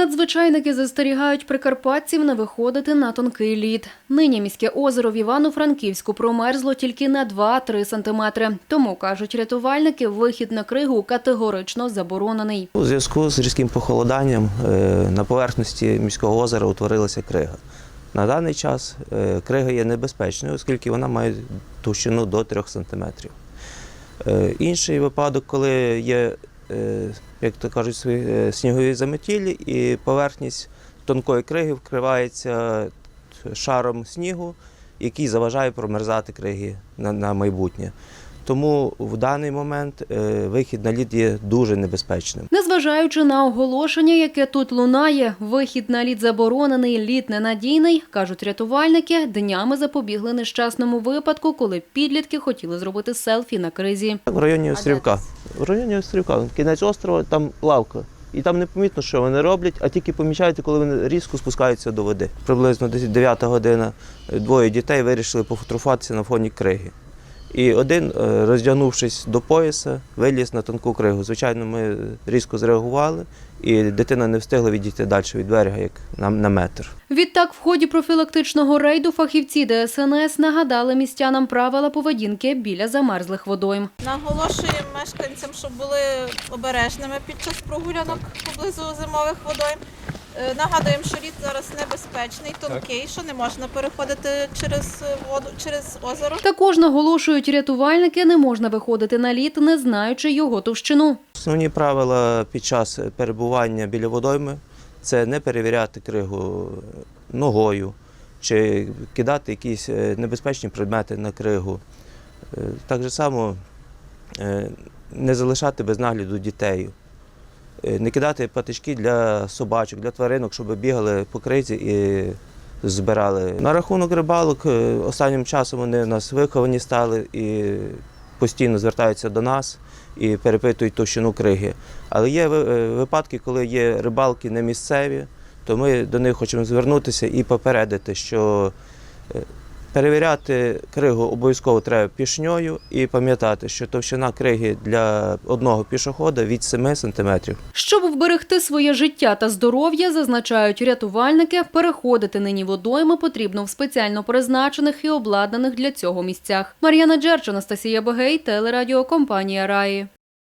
Надзвичайники застерігають прикарпатців не виходити на тонкий лід. Нині міське озеро в Івано-Франківську промерзло тільки на 2-3 сантиметри. Тому, кажуть рятувальники, вихід на кригу категорично заборонений. У зв'язку з різким похолоданням е, на поверхності міського озера утворилася крига. На даний час е, крига є небезпечною, оскільки вона має товщину до 3 см. Інший випадок, коли є, е, як то кажуть, свої, е, снігові заметілі, і поверхність тонкої криги вкривається шаром снігу, який заважає промерзати криги на, на майбутнє. Тому в даний момент е, вихід на лід є дуже небезпечним. Незважаючи на оголошення, яке тут лунає, вихід на лід заборонений, лід ненадійний, кажуть рятувальники, днями запобігли нещасному випадку, коли підлітки хотіли зробити селфі на кризі. В районі Острівка. В районі Острівка, кінець острова, там лавка. І там не помітно, що вони роблять, а тільки помічаєте, коли вони різко спускаються до води. Приблизно десь 9 година двоє дітей вирішили пофотографуватися на фоні криги. І один, е, роздягнувшись до пояса, виліз на тонку кригу. Звичайно, ми різко зреагували, і дитина не встигла відійти далі від берега, як на, на метр. Відтак, в ході профілактичного рейду фахівці ДСНС нагадали містянам правила поведінки біля замерзлих водойм. Наголошуємо мешканцям, щоб були обережними під час прогулянок поблизу зимових водойм. Е, Нагадуємо, що лід зараз небезпечний, тонкий, що не можна переходити через е, воду, через озеро. Також наголошують рятувальники, не можна виходити на лід, не знаючи його товщину. Основні правила під час перебування біля водойми це не перевіряти кригу ногою чи кидати якісь е, небезпечні предмети на кригу. Так же само не залишати без нагляду дітей, не кидати патички для собачок, для тваринок, щоб бігали по кризі і збирали. На рахунок рибалок е, останнім часом вони в нас виховані стали і постійно звертаються до нас і перепитують товщину криги. Але є е, випадки, коли є рибалки не місцеві, то ми до них хочемо звернутися і попередити, що е, перевіряти кригу обов'язково треба пішньою і пам'ятати, що товщина криги для одного пішохода від 7 сантиметрів. Щоб вберегти своє життя та здоров'я, зазначають рятувальники, переходити нині водойми потрібно в спеціально призначених і обладнаних для цього місцях. Мар'яна Джерч, Анастасія Бегей, телерадіокомпанія Раї.